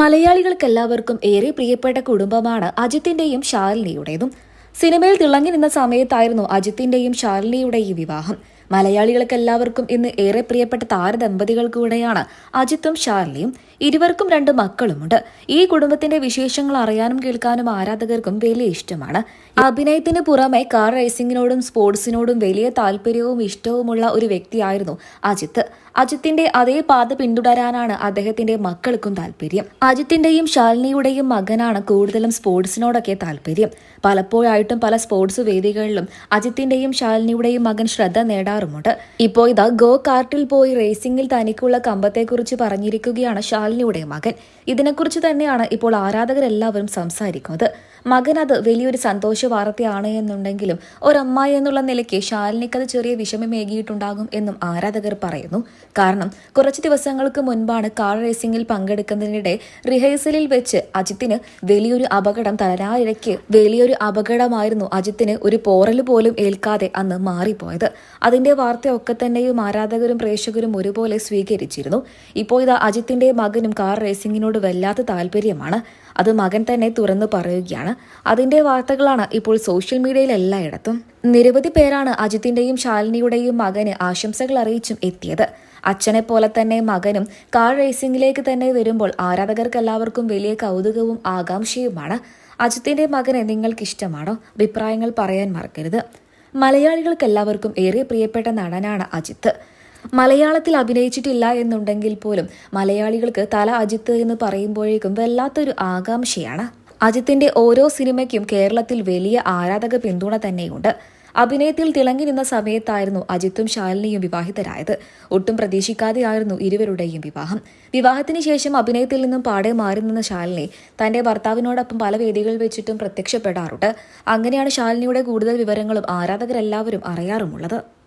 മലയാളികൾക്കെല്ലാവർക്കും ഏറെ പ്രിയപ്പെട്ട കുടുംബമാണ് അജിത്തിന്റെയും ശാലിനിയുടേതും. സിനിമയിൽ തിളങ്ങി നിന്ന സമയത്തായിരുന്നു അജിത്തിന്റെയും ശാലിനിയുടെയും വിവാഹം. മലയാളികൾക്കെല്ലാവർക്കും ഇന്ന് ഏറെ പ്രിയപ്പെട്ട താരദമ്പതികൾ കൂടെയാണ് അജിത്തും ഷാർലിയും. ഇരുവർക്കും രണ്ട് മക്കളുമുണ്ട്. ഈ കുടുംബത്തിന്റെ വിശേഷങ്ങൾ അറിയാനും കേൾക്കാനും ആരാധകർക്കും വലിയ ഇഷ്ടമാണ്. അഭിനയത്തിന് പുറമെ കാർ റേസിംഗിനോടും സ്പോർട്സിനോടും വലിയ താല്പര്യവും ഇഷ്ടവുമുള്ള ഒരു വ്യക്തിയായിരുന്നു അജിത്ത്. അജിത്തിന്റെ അതേ പാത പിന്തുടരാനാണ് അദ്ദേഹത്തിന്റെ മക്കൾക്കും താല്പര്യം. അജിത്തിന്റെയും ശാലിനിയുടെയും മകനാണ് കൂടുതലും സ്പോർട്സിനോടൊക്കെ താല്പര്യം. പലപ്പോഴായിട്ടും പല സ്പോർട്സ് വേദികളിലും അജിത്തിന്റെയും ശാലിനിയുടെയും മകൻ ശ്രദ്ധ നേടാറുമുണ്ട് ഇപ്പോൾ ഇതാ ഗോ കാർട്ടിൽ പോയി റേസിംഗിൽ തനിക്കുള്ള കമ്പത്തെക്കുറിച്ച് പറഞ്ഞിരിക്കുകയാണ് ശാലിനിയുടെ മകൻ. ഇതിനെക്കുറിച്ച് തന്നെയാണ് ഇപ്പോൾ ആരാധകരെല്ലാവരും സംസാരിക്കുന്നത്. മകൻ അത് വലിയൊരു സന്തോഷ വാർത്തയാണ് എന്നുണ്ടെങ്കിലും ഒരമ്മായി എന്നുള്ള നിലയ്ക്ക് ശാലിനിക്കത് ചെറിയ വിഷമമേകിയിട്ടുണ്ടാകും എന്നും ആരാധകർ പറയുന്നു. കാരണം കുറച്ച് ദിവസങ്ങൾക്ക് മുൻപാണ് കാർ റേസിംഗിൽ പങ്കെടുക്കുന്നതിനിടെ റിഹേഴ്സലിൽ വെച്ച് അജിത്തിന് വലിയൊരു അപകടം തലനായിരയ്ക്ക് വലിയൊരു അപകടമായിരുന്നു അജിത്തിന് ഒരു പോറൽ പോലും ഏൽക്കാതെ അന്ന് മാറിപ്പോയത്. അതിന്റെ വാർത്തയൊക്കെ തന്നെയും ആരാധകരും പ്രേക്ഷകരും ഒരുപോലെ സ്വീകരിച്ചിരുന്നു. ഇപ്പോൾ ഇത് അജിത്തിന്റെ മകനും കാർ റേസിംഗിനോട് വല്ലാത്ത താല്പര്യമാണ് അത് മകൻ തന്നെ തുറന്നു പറയുകയാണ്. അതിന്റെ വാർത്തകളാണ് ഇപ്പോൾ സോഷ്യൽ മീഡിയയിൽ എല്ലായിടത്തും. നിരവധി പേരാണ് അജിത്തിന്റെയും ശാലിനിയുടെയും മകന് ആശംസകൾ അറിയിച്ചും എത്തിയത്. അച്ഛനെ പോലെ തന്നെ മകനും കാർ റേസിംഗിലേക്ക് തന്നെ വരുമ്പോൾ ആരാധകർക്കെല്ലാവർക്കും വലിയ കൗതുകവും ആകാംക്ഷയുമാണ്. അജിത്തിന്റെ മകനെ നിങ്ങൾക്ക് ഇഷ്ടമാണോ അഭിപ്രായങ്ങൾ പറയാൻ മറക്കരുത്. മലയാളികൾക്കെല്ലാവർക്കും ഏറെ പ്രിയപ്പെട്ട നടനാണ് അജിത്ത്. മലയാളത്തിൽ അഭിനയിച്ചിട്ടില്ല എന്നുണ്ടെങ്കിൽ പോലും മലയാളികൾക്ക് തല അജിത്ത് എന്ന് പറയുമ്പോഴേക്കും വല്ലാത്തൊരു ആകാംക്ഷയാണ്. അജിത്തിന്റെ ഓരോ സിനിമയ്ക്കും കേരളത്തിൽ വലിയ ആരാധക പിന്തുണ തന്നെയുണ്ട്. അഭിനയത്തിൽ തിളങ്ങി നിന്ന സമയത്തായിരുന്നു അജിത്തും ശാലിനിയും വിവാഹിതരായത്. ഒട്ടും പ്രതീക്ഷിക്കാതെയായിരുന്നു ഇരുവരുടെയും വിവാഹം. വിവാഹത്തിന് ശേഷം അഭിനയത്തിൽ നിന്നും പാടെ മാറി നിന്ന ശാലിനി തന്റെ ഭർത്താവിനോടൊപ്പം പല വേദികളിൽ വെച്ചിട്ടും പ്രത്യക്ഷപ്പെടാറുണ്ട്. അങ്ങനെയാണ് ശാലിനിയുടെ കൂടുതൽ വിവരങ്ങളും ആരാധകരെല്ലാവരും അറിയാറുമുള്ളത്.